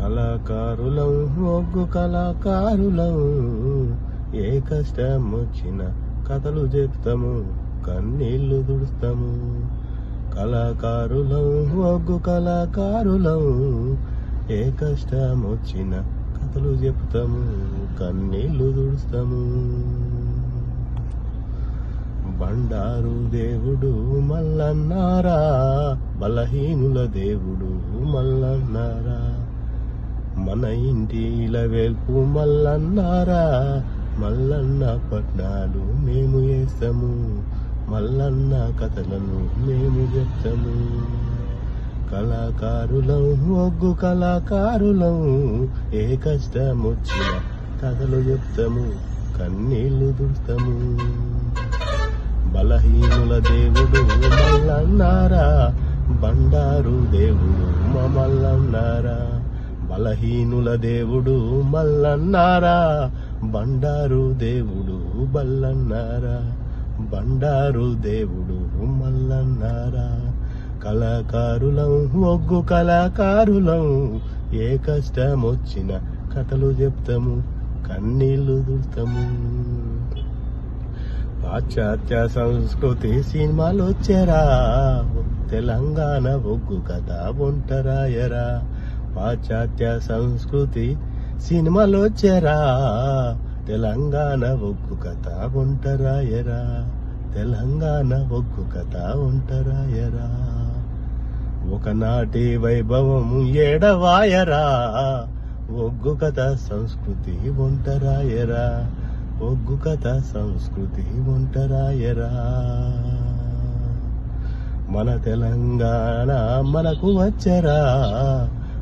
కళాకారులం ఒగ్గు కళాకారులం ఏ కష్టం వచ్చిన కథలు చెప్తాము కన్నీళ్ళు దుడుస్తాము. కళాకారులం ఒగ్గు కళాకారులం ఏ కష్టం వచ్చిన కథలు చెప్తాము కన్నీళ్ళు దుడుస్తాము. బండారు దేవుడు మల్లన్నారా బలహీనుల దేవుడు మల్లన్నారా. మన ఇంటి వెల్పు మల్లన్నారా? మల్లన్న పట్నాలు మేము వేస్తాము మల్లన్న కథలను మేము చెప్తాము కళాకారులం ఒగ్గు కళాకారులం ఏ కష్టం వచ్చిన కథలు చెప్తాము కన్నీళ్ళు దుడుస్తాము బలహీనుల దేవుడు మల్లన్నారా? బండారు దేవుడు మమల్లన్నారా? బలహీనుల దేవుడు మల్లన్నారా? బండారు దేవుడు బల్లన్నారా? బండారు దేవుడు మల్లన్నారా? కళాకారులం ఒగ్గు కళాకారులం ఏ కష్టం వచ్చిన కథలు చెప్తాము కన్నీళ్ళు దుడతాము పాశ్చాత్య సంస్కృతి సినిమాలు వచ్చారా తెలంగాణ ఒగ్గు కథ ఒంటరాయరా? పాశ్చాత్య సంస్కృతి సినిమాలో చెరా. తెలంగాణ ఒగ్గు కథ ఒంటరాయరా తెలంగాణ ఒగ్గు కథ ఒంటరాయరా ఒకనాటి వైభవం ఏడవాయరా. ఒగ్గు కథ సంస్కృతి ఒంటరాయరా ఒగ్గు కథ సంస్కృతి ఒంటరాయరా మన తెలంగాణ మనకు వచ్చరా.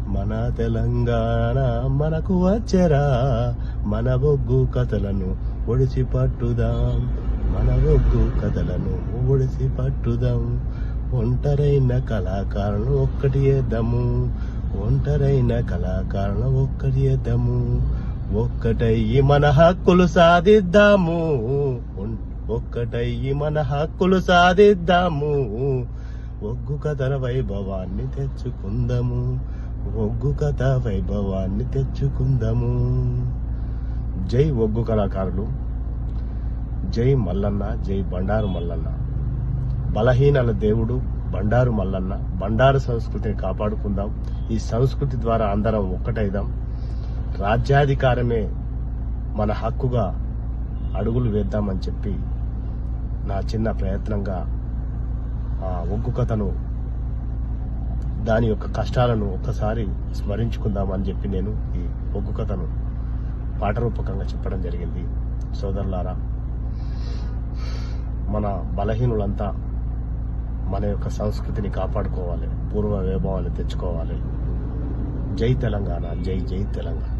మన తెలంగాణ మనకు వచ్చరా. మన ఒగ్గు కథలను ఒడిసి పట్టుదాం. మన బొగ్గు కథలను ఒడిసి పట్టుదాం. ఒంటరైన కళాకారులు ఒక్కటి వేద్దాము ఒంటరైన కళాకారులు ఒక్కటి వేద్దాము ఒక్కటయ్యి మన హక్కులు సాధిద్దాము. ఒక్కటయ్యి మన హక్కులు సాధిద్దాము. ఒగ్గు కథల వైభవాన్ని తెచ్చుకుందాము. ఒగ్గు కథ వైభవాన్ని తెచ్చుకుందాము. జై ఒగ్గు కళాకారులు. జై మల్లన్న జై బండారు మల్లన్న. బలహీనల దేవుడు బండారు మల్లన్న. బండారు సంస్కృతిని కాపాడుకుందాం. ఈ సంస్కృతి ద్వారా అందరం ఒక్కటైదాం. రాజ్యాధికారమే మన హక్కుగా అడుగులు వేద్దామని చెప్పి నా చిన్న ప్రయత్నంగా ఆ ఒగ్గు కథను దాని యొక్క కష్టాలను ఒక్కసారి స్మరించుకుందామని చెప్పి నేను ఈ ఒగ్గు కథను పాట రూపకంగా చెప్పడం జరిగింది. సోదరులారా మన బలహీనులంతా మన యొక్క సంస్కృతిని కాపాడుకోవాలి పూర్వ వైభవాన్ని తెచ్చుకోవాలి. జై తెలంగాణ జై జై తెలంగాణ.